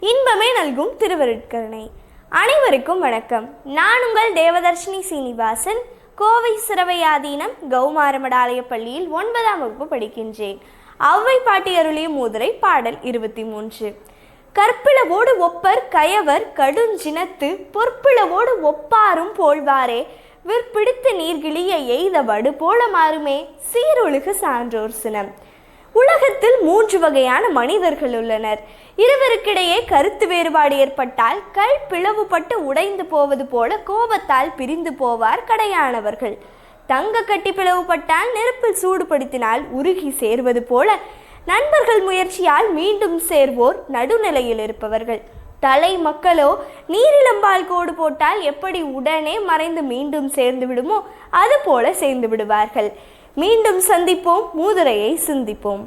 இன்பமே நல்கும் திருவருட்கருணை. அனைவருக்கும் வணக்கம். நான் உங்கள் தேவதர்ஷினி சீனிவாசன். கோவை சிறவையாதீனம் கௌமாரமடாலய பள்ளியில் ஒன்பதாம் வகுப்பு படிக்கின்றேன். அவ்வை பாட்டி அருளிய மூதுரை பாடல் இருபத்தி மூன்று கற்பிளவோடு ஒப்பர் கயவர் கடுஞ்சினத்து பொற்பிளவோடு ஒப்பாரும் போழ்வாரே. விற்பிடித்து நீர்கிளிய எய்த வடு போல மாறுமே சீரொழுகு சான்றோர் சினம். உலகத்தில் மூன்று வகையான மனிதர்கள் உள்ளனர். இருவருக்கிடையே கருத்து வேறுபாடு ஏற்பட்டால் கல் பிளவுபட்டு உடைந்து போவது போல கோபத்தால் பிரிந்து போவார் கடையானவர்கள். தங்க கட்டி பிளவுபட்டால் நெருப்பில் சூடுபடுத்தினால் உருகி சேர்வது போல நண்பர்கள் முயற்சியால் மீண்டும் சேர்வோர் நடுநிலையில் இருப்பவர்கள். தலை மக்களோ நீரிளம்பால் கோடு போட்டால் எப்படி உடனே மறைந்து மீண்டும் சேர்ந்து விடுமோ அதுபோல சேர்ந்து விடுவார்கள். மீண்டும் சந்திப்போம். மூதுரையை சிந்திப்போம்.